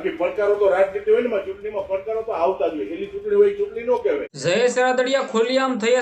બાકી પડકારો તો રાજનીતિ હોય ને ચૂંટણીમાં પડકારો તો આવતા જ હોય એની ચૂંટણી હોય એ ચૂંટણી નો કહેવાય જયેશ રાદડિયા ખુલ્લેઆમ થયા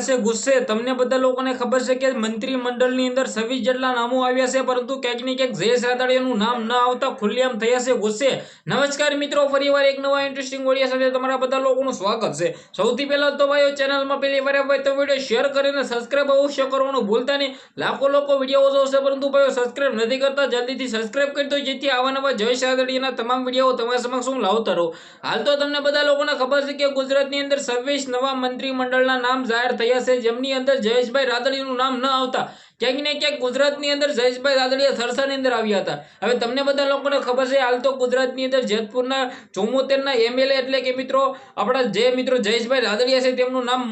નમસ્કાર મિત્રો, ફરીવાર એક નવા ઇન્ટરેસ્ટિંગ સાથે તમારા બધા લોકોનું સ્વાગત છે. સૌથી પહેલા તો ભાઈઓ, ચેનલમાં પહેલી વાર વીડિયો શેર કરીને સબસ્ક્રાઇબ અવશ્ય કરવાનું ભૂલતા નહીં. લાખો લોકો વીડિયો જોશે, પરંતુ ભાઈઓ, સબસ્ક્રાઇબ નથી કરતા, જલ્દીથી સબસ્ક્રાઇબ કરી દો, જેથી આવા નવા જયેશ રાદડિયાના તમામ વીડિયો તમારા સમક્ષ હું લાવતા રહું. હાલ તો તમને બધા લોકોને ખબર છે કે ગુજરાતની અંદર છવ્વીસ નવા મંત્રીમંડળના નામ જાહેર થયા છે. જેમની અંદર જયેશભાઈ રાદડીનું નામ ન આવતા. ક્યાંક ને ક્યાંક ગુજરાતની અંદર જયેશભાઈ રાદડિયા સરસાની અંદર આવ્યા હતા. હવે તમને બધા લોકોને ખબર છે, હાલ તો ગુજરાતની અંદર જેતપુરના ચુમ્મોતેરના એમએલએ એટલે કે મિત્રો આપણા જે મિત્રો જયેશભાઈ રાદડિયા છે, તેમનું નામ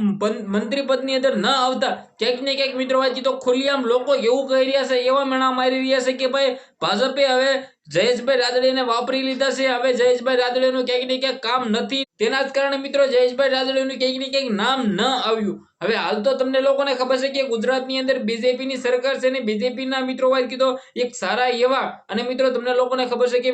મંત્રી પદની અંદર ન આવતા ક્યાંક ને ક્યાંક મિત્રો વાંચી તો ખુલ્લીઆમ લોકો એવું કહી રહ્યા છે, એવા મેણા મારી રહ્યા છે કે ભાઈ, ભાજપે હવે જયેશભાઈ રાદડીને વાપરી લીધા છે, હવે જયેશભાઈ રાદડીનું ક્યાંક ને ક્યાંક કામ નથી. તેના જ કારણે મિત્રો જયેશભાઈ રાદડીનું ક્યાંક ને ક્યાંક નામ ન આવ્યું. હવે હાલ તો તમને લોકોને ખબર છે કે ગુજરાતની અંદર બીજેપીની સરકાર છે ને બીજેપીના મિત્રો વાત કીધો, એક સારા એવા. અને મિત્રો, તમને લોકોને ખબર છે કે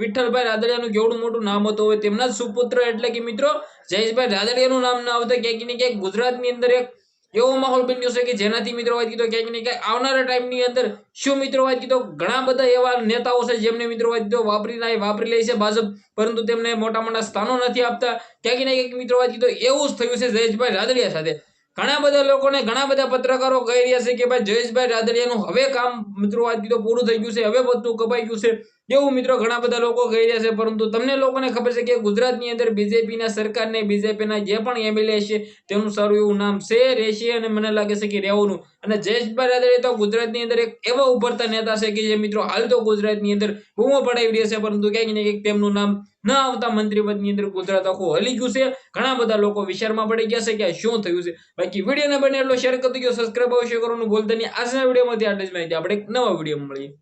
વિઠ્ઠલભાઈ રાદડિયાનું કેવડું મોટું નામ હતું, હવે તેમના સુપુત્ર એટલે કે મિત્રો જયેશભાઈ રાદડિયાનું નામ ન આવતા ક્યાંક ને ક્યાંક ગુજરાતની અંદર એક એવો માહોલ બન્યો છે કે જેનાથી મિત્રો વાત કીધો, ક્યાંક ને ક્યાંક આવનારા ટાઈમની અંદર શું મિત્રો વાત કીધો, ઘણા બધા એવા નેતાઓ છે જેમને મિત્રો વાત કીધો, વાપરી લાય વાપરી લે છે ભાજપ, પરંતુ તેમને મોટા મોટા સ્થાનો નથી આપતા. ક્યાંક ને ક્યાંક મિત્રો વાત કીધો, એવું જ થયું છે જયેશભાઈ રાદડિયા સાથે. ઘણા બધા લોકોને ઘણા બધા પત્રકારો કહી રહ્યા છે કે ભાઈ જયેશભાઈ રાદડિયાનું હવે કામ મિત્રો આજથી તો પૂરું થઈ ગયું છે, હવે બધું કપાઈ ગયું છે. એવું મિત્રો ઘણા બધા લોકો કહી રહ્યા છે, પરંતુ તમને લોકોને ખબર છે કે ગુજરાતની અંદર બીજેપીના સરકારને બીજેપીના જે પણ એમએલએ છે, તેનું સારું એવું નામ છે રહેશે અને મને લાગે છે કે રહેવાનું અને જયેશભાઈ રાદડિયા તો ગુજરાતની અંદર એક એવા ઉભરતા નેતા છે કે જે મિત્રો હાલ તો ગુજરાતની અંદર બૂમો પડાવી રહ્યા છે, પરંતુ ક્યાંક ને ક્યાંક તેમનું નામ ન આવતા મંત્રીપદની અંદર ગુજરાત આખું હલી ગયું છે. ઘણા બધા લોકો વિચારમાં પડી ગયા છે કે શું થયું છે. બાકી વિડીયોને બને એટલો શેર કરી દો સબસ્ક્રાઈબ અવશ્ય કરવાનું ભૂલતા નહીં. આજના વિડીયોમાંથી આટલી જ માહિતી. આપણે એક નવા વિડીયોમાં મળીએ.